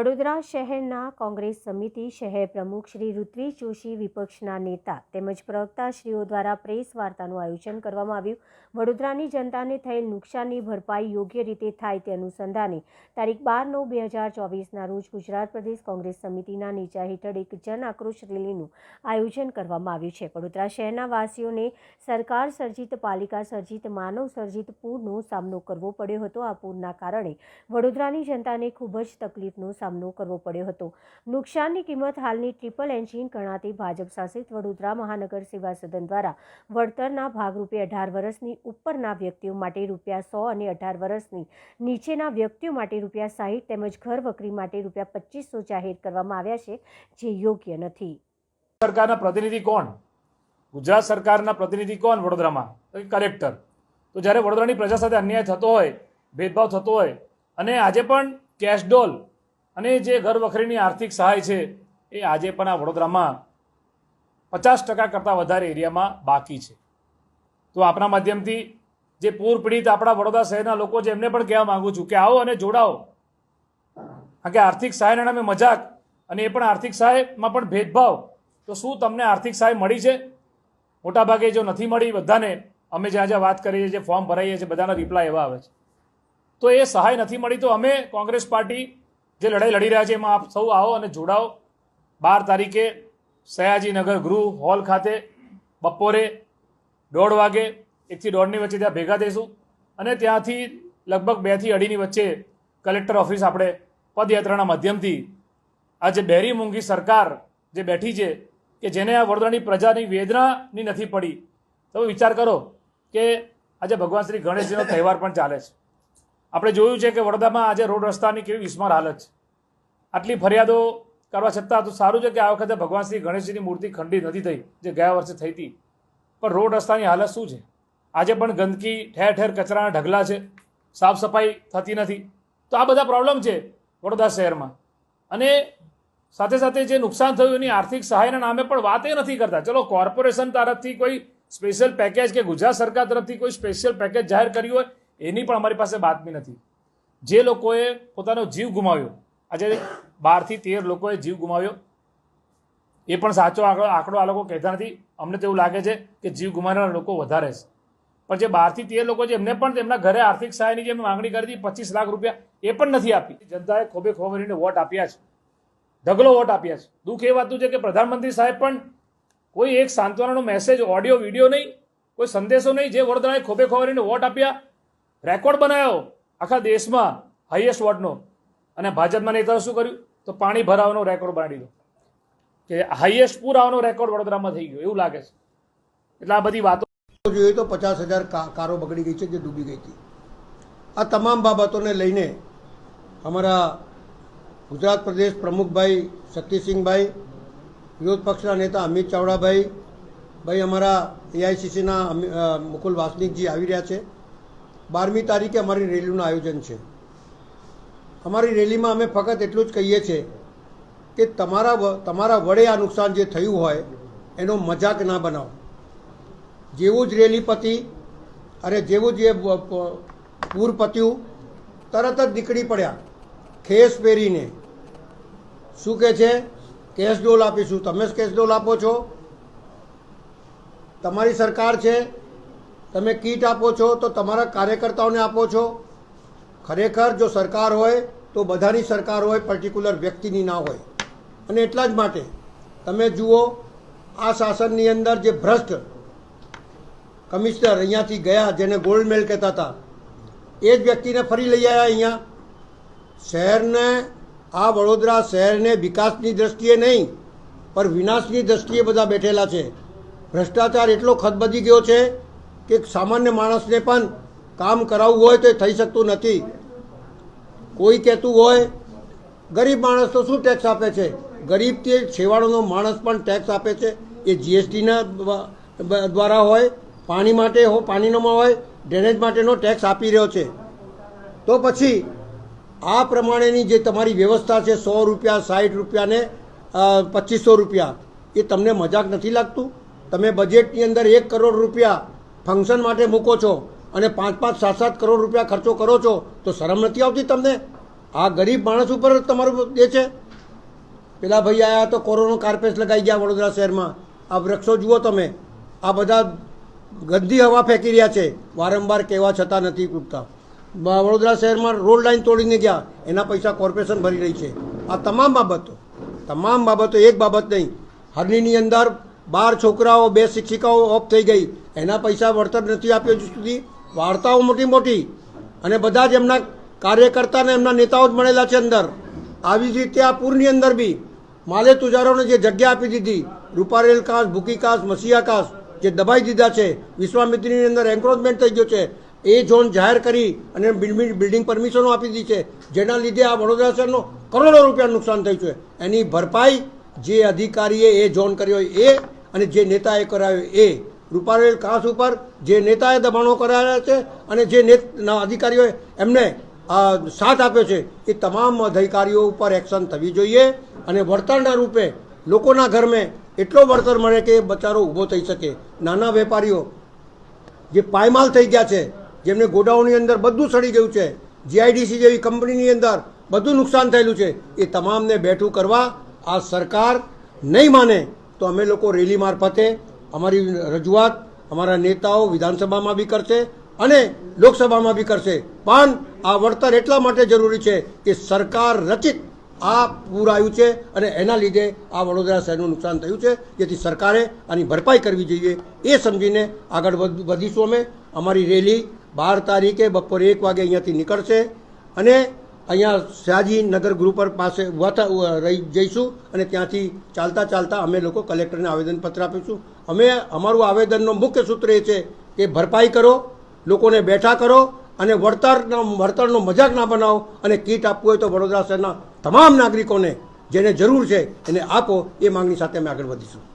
વડોદરા શહેરના કોંગ્રેસ સમિતિ શહેર પ્રમુખ શ્રી ઋત્વી જોશી વિપક્ષના નેતા તેમજ પ્રવક્તાશ્રીઓ દ્વારા પ્રેસ વાર્તાનું આયોજન કરવામાં આવ્યું. વડોદરાની જનતાને થયેલ નુકસાનની ભરપાઈ યોગ્ય રીતે થાય તે અનુસંધાને તારીખ બાર નવ બે હજાર ચોવીસના રોજ ગુજરાત પ્રદેશ કોંગ્રેસ સમિતિના નીચા હેઠળ એક જન આક્રોશ રેલીનું આયોજન કરવામાં આવ્યું છે. વડોદરા શહેરના વાસીઓને સરકાર સર્જિત, પાલિકા સર્જિત, માનવ સર્જિત પૂરનો સામનો કરવો પડ્યો હતો. આ પૂરના કારણે વડોદરાની જનતાને ખૂબ જ તકલીફનો સામનો કરવો પડ્યો હતો. નુકસાનની કિંમત હાલની ટ્રિપલ એન્જિન ગણાતી ભાજપ શાસિત વડોદરા મહાનગર સેવા સદન દ્વારા વળતરના ભાગરૂપે અઢાર વર્ષની ઉપરના વ્યક્તિઓ માટે રૂપિયા સો અને અઢાર વર્ષની નીચેના વ્યક્તિઓ માટે રૂપિયા સાહીઠ તેમજ ઘર વકરી માટે રૂપિયા પચીસો જાહેર કરવામાં આવ્યા છે, જે યોગ્ય નથી. સરકારના પ્રતિનિધિ કોણ? ગુજરાત સરકારના પ્રતિનિધિ કોણ વડોદરામાં? કલેક્ટર. તો જ્યારે વડોદરાની પ્રજા સાથે અન્યાય થતો હોય, ભેદભાવ થતો હોય, અને આજે પણ કેશડોલ અને જે ઘર વખરીની આર્થિક સહાય છે, એ આજે પણ આ વડોદરામાં પચાસ ટકા કરતાં વધારે એરિયામાં બાકી છે. તો આપણા માધ્યમથી જે પૂર પીડિત આપણા વડોદરા શહેરના લોકો છે, એમને પણ કહેવા માગું છું કે આવો અને જોડાઓ. કારણ કે આર્થિક સહાયના નામે મજાક અને એ પણ આર્થિક સહાયમાં પણ ભેદભાવ. તો શું તમને આર્થિક સહાય મળી છે? મોટાભાગે જો નથી મળી, બધાને અમે જ્યાં જ્યાં વાત કરીએ છીએ ફોર્મ ભરાઈએ છીએ, બધાના રિપ્લાય એવા આવે છે. તો એ સહાય નથી મળી, તો અમે કોંગ્રેસ પાર્ટી જે લડાઈ લડી રહ્યા છે, એમાં આપ સૌ આવો અને જોડાઓ. બાર તારીખે સયાજીનગર ગૃહ હોલ ખાતે બપોરે દોઢ વાગે એકથી દોઢની વચ્ચે ત્યાં ભેગા થઈશું અને ત્યાંથી લગભગ બેથી અઢીની વચ્ચે કલેક્ટર ઓફિસ આપણે પદયાત્રાના માધ્યમથી આ જે બેરી મૂંગી સરકાર જે બેઠી છે, કે જેને આ વડોદરાની પ્રજાની વેદનાની નથી પડી. તમે વિચાર કરો કે આજે ભગવાન શ્રી ગણેશજીનો તહેવાર પણ ચાલે છે. આપણે જોયું છે કે વડોદરામાં આજે રોડ રસ્તાની કેવી વિસ્માર હાલત છે. આટલી ફરિયાદો કરવા છતાં તો સારું છે કે આ વખતે ભગવાન શ્રી ગણેશજીની મૂર્તિ ખંડિત નથી થઈ, જે ગયા વર્ષે થઈ હતી. પણ રોડ રસ્તાની હાલત શું છે? આજે પણ ગંદકી, ઠેર ઠેર કચરાના ઢગલા છે, સાફ સફાઈ થતી નથી. તો આ બધા પ્રોબ્લેમ છે વડોદરા શહેરમાં. અને સાથે સાથે જે નુકસાન થયું એની આર્થિક સહાયના નામે પણ વાત એ નથી કરતા. ચલો કોર્પોરેશન તરફથી કોઈ સ્પેશિયલ પેકેજ કે ગુજરાત સરકાર તરફથી કોઈ સ્પેશિયલ પેકેજ જાહેર કર્યું હોય, એની પણ અમારી પાસે બાતમી નથી. જે લોકોએ પોતાનો જીવ ગુમાવ્યો આજે બારથી તેર લોકોએ જીવ ગુમાવ્યો. એ પણ સાચો આંકડો આંકડો આ લોકો કહેતા નથી. અમને તો એવું લાગે છે કે જીવ ગુમાવનારા લોકો વધારે છે. પણ જે બારથી તેર લોકો છે, એમને પણ તેમના ઘરે આર્થિક સહાયની જે માંગણી કરી હતી, પચીસ લાખ રૂપિયા એ પણ નથી આપી. જનતાએ ખોબે ખોબરીને વોટ આપ્યા છે. ઢગલો વોટ આપ્યા છે. દુઃખ એ વાતનું છે કે પ્રધાનમંત્રી સાહેબ પણ કોઈ એક સાંત્વનાનો મેસેજ ઓડિયો વીડિયો નહીં, કોઈ સંદેશો નહીં, જે વડોદરાએ ખોબે ખોબરીને વોટ આપ્યા. રેકોર્ડ બનાવ્યો આખા દેશમાં હાઈએસ્ટ વોટનો અને ભાજપના નેતાઓ શું કર્યું? તો પાણી ભરાવાનો રેકોર્ડ બનાવી દીધો. કે હાઈએસ્ટ પૂર આવવાનો રેકોર્ડ વડોદરામાં થઈ ગયો, એવું લાગે છે. એટલે આ બધી વાતો જોઈએ તો પચાસ હજાર કારો બગડી ગઈ છે જે ડૂબી ગઈ હતી. આ તમામ બાબતોને લઈને અમારા ગુજરાત પ્રદેશ પ્રમુખભાઈ શક્તિસિંહભાઈ, વિરોધ પક્ષના નેતા અમિત ચાવડાભાઈ, ભાઈ અમારા એઆઈસીસીના મુકુલ વાસનિકજી આવી રહ્યા છે. બારમી તારીખે અમારી રેલીનું આયોજન છે. અમારી રેલીમાં અમે ફક્ત એટલું જ કહીએ છીએ કે તમારા તમારા વડે આ નુકસાન જે થયું હોય, એનો મજાક ના બનાવો. જેવું જ રેલી પતી અને જેવું જ એ પૂર પત્યું, તરત જ નીકળી પડ્યા ખેસ પહેરીને. શું કહે છે? કેશ ડોલ આપીશું. તમે જ કેશ ડોલ આપો છો? તમારી સરકાર છે? તમે કીટ આપો છો? તો તમારા કાર્યકર્તાઓને આપો છો? ખરેખર જો સરકાર હોય, તો બધાની સરકાર હોય પર્ટિક્યુલર વ્યક્તિની ના હોય. અને એટલા જ માટે તમે જુઓ, આ શાસનની અંદર જે ભ્રષ્ટ કમિશનર અહીંયાથી ગયા, જેને ગોલ્ડ મેલ કહેતા હતા, એ જ વ્યક્તિને ફરી લઈ આવ્યા અહીંયા. શહેરને, આ વડોદરા શહેરને વિકાસની દ્રષ્ટિએ નહીં, પણ વિનાશની દ્રષ્ટિએ બધા બેઠેલા છે. ભ્રષ્ટાચાર એટલો ખદબદી ગયો છે કે સામાન્ય માણસને પણ કામ કરાવવું હોય તો એ થઈ શકતું નથી. કોઈ કહેતું હોય, ગરીબ માણસ તો શું ટેક્સ આપે છે? ગરીબ તે છેવાડાનો માણસ પણ ટેક્સ આપે છે? એ જીએસટીના દ્વારા હોય, પાણી માટે હો, પાણીનોમાં હોય ડ્રેનેજ માટેનો ટેક્સ આપી રહ્યો છે. તો પછી, આ પ્રમાણેની જે તમારી વ્યવસ્થા છે, સો રૂપિયા સાઠ રૂપિયાને પચીસો રૂપિયા, એ તમને મજાક નથી લાગતું? તમે બજેટની અંદર એક કરોડ રૂપિયા ફંક્શન માટે મૂકો છો અને પાંચ પાંચ સાત સાત કરોડ રૂપિયા ખર્ચો કરો છો, તો શરમ નથી આવતી તમને? આ ગરીબ માણસ ઉપર તમારું દે છે? પેલા ભાઈ આવ્યા તો કોરોનો કાર્પેટ લગાઈ ગયા વડોદરા શહેરમાં. આ વૃક્ષો જુઓ તમે. આ બધા ગંદી હવા ફેંકી રહ્યા છે. વારંવાર કહેવા છતાં નથી તૂટતા વડોદરા શહેરમાં રોડ લાઇન તોડીને ગયા. એના પૈસા કોર્પોરેશન ભરી રહી છે. આ તમામ બાબતો તમામ બાબતો એક બાબત નહીં. હરણીની અંદર બાર છોકરાઓ, બે શિક્ષિકાઓ ઓફ થઈ ગઈ. એના પૈસા વળતર નથી આપ્યો સુધી. વાર્તાઓ મોટી મોટી અને બધા જ એમના કાર્યકર્તા ને એમના નેતાઓ જ મળેલા છે અંદર. આવી જ રીતે આ પૂરની અંદર બી માલે તુજારોને જે જગ્યા આપી દીધી, રૂપારેલ કાસ, ભૂકી કાસ કાસ, જે દબાઈ દીધા છે, વિશ્વામિત્રીની અંદર એન્ક્રોચમેન્ટ થઈ ગયો છે, એ ઝોન જાહેર કરી અને બિલ્ડિંગ પરમિશનો આપી દીધી છે. જેના લીધે આ વડોદરા શહેરનો કરોડો રૂપિયાનું નુકસાન થયું છે. એની ભરપાઈ જે અધિકારીએ એ ઝોન કર્યો એ અને જે નેતાએ કરાયો એ રૂપારેલ કાસ ઉપર જે નેતાએ દબાણો કરાયા છે અને જે અધિકારીઓએ એમને સાથ આપ્યો છે, એ તમામ અધિકારીઓ ઉપર એક્શન થવી જોઈએ અને વળતરના રૂપે લોકોના ઘરમાં એટલો વળતર મળે કે બચારો ઊભો થઈ શકે. નાના વેપારીઓ જે પાયમાલ થઈ ગયા છે, જેમને ગોડાઉનની અંદર બધું સડી ગયું છે, જીઆઈડીસી જેવી કંપનીની અંદર બધું નુકસાન થયેલું છે, એ તમામને બેઠું કરવા આ સરકાર નહીં માને તો અમે લોકો રેલી મારફતે અમારી રજૂઆત અમારા નેતાઓ વિધાનસભામાં બી કરશે અને લોકસભામાં બી કરશે. પણ આ વળતર એટલા માટે જરૂરી છે કે સરકાર રચિત આ પૂર આવ્યું છે અને એના લીધે આ વડોદરા શહેરનું નુકસાન થયું છે. જેથી સરકારે આની ભરપાઈ કરવી જોઈએ એ સમજીને આગળ વધ- વધીશું અમે. અમારી રેલી બાર તારીખે બપોરે એક વાગે અહીંયાથી નીકળશે અને અહીંયા શાહજી નગર ગૃહ પર પાસે ઊભા રહી જઈશું અને ત્યાંથી ચાલતા ચાલતા અમે લોકો કલેક્ટરને આવેદનપત્ર આપીશું. અમે અમારું આવેદનનો મુખ્ય સૂત્ર એ છે કે ભરપાઈ કરો, લોકોને બેઠા કરો અને વળતરના, વળતરનો મજાક ના બનાવો અને કીટ આપવું હોય તો વડોદરા શહેરના તમામ નાગરિકોને જેને જરૂર છે એને આપો એ માંગણી સાથે અમે આગળ વધીશું.